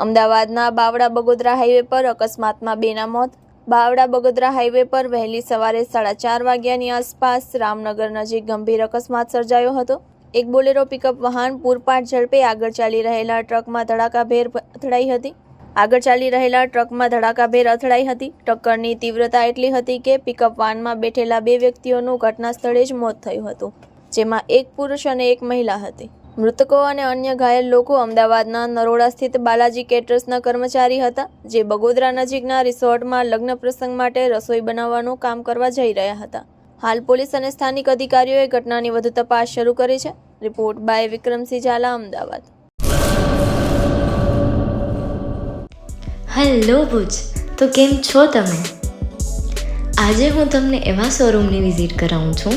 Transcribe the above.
અમદાવાદના બાવડા બગોદરા હાઈવે પર અકસ્માતમાં બેના મોત. બાવડા બગોદરા હાઈવે પર વહેલી સવારે સાડા ચાર વાગ્યાની આસપાસ રામનગર નજીક ગંભીર અકસ્માત સર્જાયો હતો. એક બોલેરો પિકઅપ વાહન પૂરપાટ ઝડપે આગળ ચાલી રહેલા ટ્રકમાં ધડાકાભેર અથડાઈ હતી. આગળ ચાલી રહેલા ટ્રકમાં ધડાકાભેર અથડાઈ હતી. ટક્કરની તીવ્રતા એટલી હતી કે પિકઅપ વાનમાં બેઠેલા બે વ્યક્તિઓનું ઘટના સ્થળે જ મોત થયું હતું, જેમાં એક પુરુષ અને એક મહિલા હતી. મૃતકો અને અન્ય ઘાયલ લોકો અમદાવાદના નરોડા સ્થિત બાલાજી કેટર્સના કર્મચારી હતા, જે બગોદરા નજીકના રિસોર્ટમાં લગ્ન પ્રસંગ માટે રસોઈ બનાવવાનું કામ કરવા જઈ રહ્યા હતા. હાલ પોલીસ અને સ્થાનિક અધિકારીઓએ ઘટનાની વધુ તપાસ શરૂ કરી છે. Report by Vikramsinh Zala, Ahmedabad. Hello Bhuj, તો કેમ છો તમે? આજે હું તમને એવા શોરૂમની વિઝિટ કરાવું છું